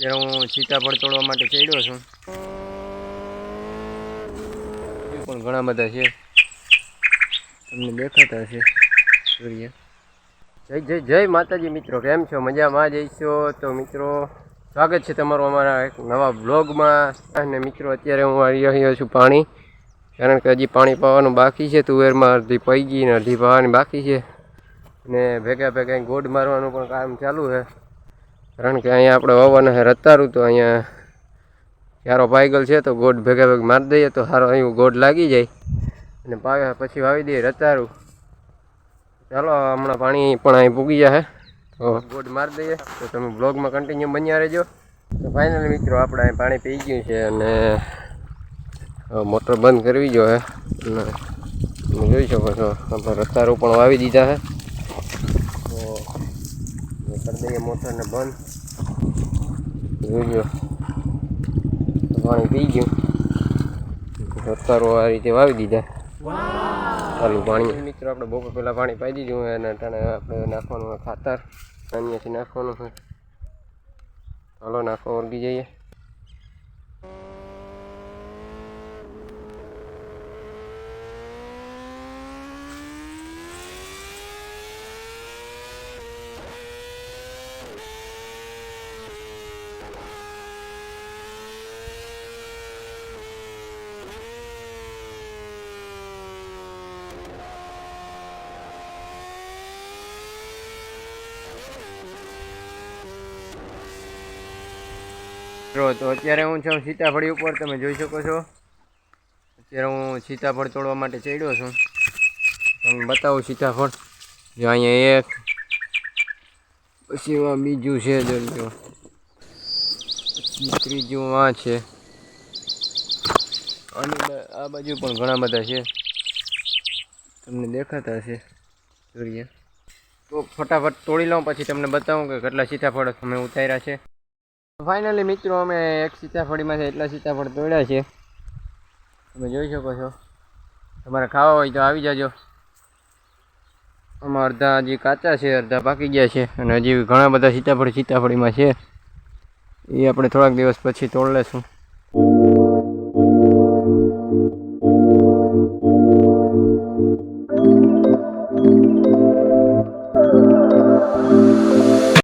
ત્યારે હું સીતાફળ તોડવા માટે ચડ્યો છું. પણ ઘણા બધા છે. તમને દેખાતા હશે. સૂર્ય જય જય જય માતાજી મિત્રો. કેમ છો? મજામાં જઈશો તો મિત્રો, સ્વાગત છે તમારું અમારા એક નવા બ્લોગમાં અને મિત્રો, અત્યારે હું આવી રહ્યો છું પાણી. કારણ કે હજી પાણી પાવાનું બાકી છે. તુવેરમાં અડધી પઈ ગઈ ને અડધી પાવાની બાકી છે. ને ભેગા ભેગા ગોડ મારવાનું પણ કામ ચાલુ છે. કારણ કે અહીંયા આપણે વાવવાના છે રતારું તો અહીંયા ક્યારો પાયગલ છે તો ગોડ ભેગા ભેગ મારી દઈએ તો સારો અહીં ગોડ લાગી જાય. અને પાવે પછી વાવી દઈએ રતારું. ચાલો હમણાં પાણી પણ અહીં પૂગી જશે તો ગોડ મારી દઈએ. તો તમે બ્લોગમાં કન્ટિન્યુ બન્યા રહેજો. તો ફાઇનલ મિત્રો, આપણે અહીં પાણી પી ગયું છે અને મોટર બંધ કરવી જોઈએ અને તમે જોઈ શકો છો, આપણે રતારું પણ વાવી દીધા છે તો કરી દઈએ મોટરને બંધ. જોઈજો પાણી પી ગયું. રસ્તારો આ રીતે વાવી દીધા. ચાલુ પાણી. મિત્રો, આપણે બપોર પહેલાં પાણી પાઈ દીધું હોય અને ટાણે આપણે નાખવાનું હોય ખાતર. અહીંયાથી નાખવાનું હોય. ચાલો નાખવા ઓળગી જઈએ. મિત્રો, તો અત્યારે હું છું સીતાફળી ઉપર, તમે જોઈ શકો છો. અત્યારે હું સીતાફળ તોડવા માટે ચડ્યો છું. તમને બતાવું સીતાફળ. જો અહીંયા એક, પછી એમાં બીજું છે જો ત્રીજું આ છે. અને આ બાજુ પણ ઘણા બધા છે. તમને દેખાતા હશે. સૂર્ય તો ફટાફટ તોડી લઉં, પછી તમને બતાવું કે કેટલા સીતાફળ અમે ઉતાર્યા છે. ફાઇનલી મિત્રો, અમે એક સીતાફળીમાંથી એટલા સીતાફળ તોડ્યા છે. તમે જોઈ શકો છો. તમારે ખાવા હોય તો આવી જાજો. આમાં અડધા હજી કાચા છે, અડધા પાકી ગયા છે, અને હજી ઘણા બધા સીતાફળ સીતાફળીમાં છે. એ આપણે થોડાક દિવસ પછી તોડ લેશું.